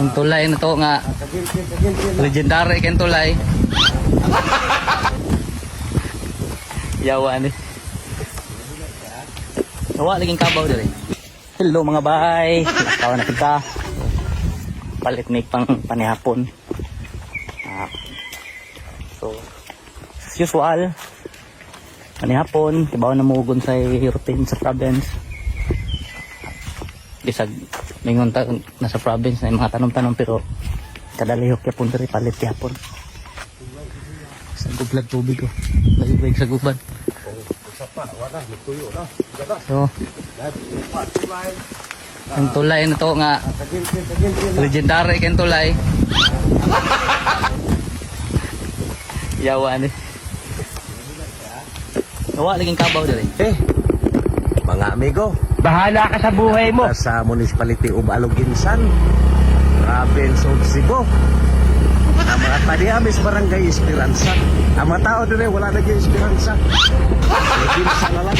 Ang tulay na to nga legendary kay tulay. Yawa ni. Nawa laging kabaw dire. Hello mga bay. Lakaw na kita. Palit ni pang panihapon. Ah. So, as usual, panihapon, kibaw na mugon sa routine sa province. Bisag, mingon ta nasa province na yung mga tanom-tanom pero kadalihok ya pun diri palit yapon. Sa gublag tubig oh. Lagig sa guban. So, ang tulay na to nga legendary kay tulay. Yawa ni. Nawa laging kabaw diri. Eh, mga amigo, Bahala ka sa buhay mo. sa Municipality of Aloginsan, Province of Cebu. Ang mga taniamis barangay Esperanza. Ang mga tao din wala naging Esperanza. Aloginsan na lang.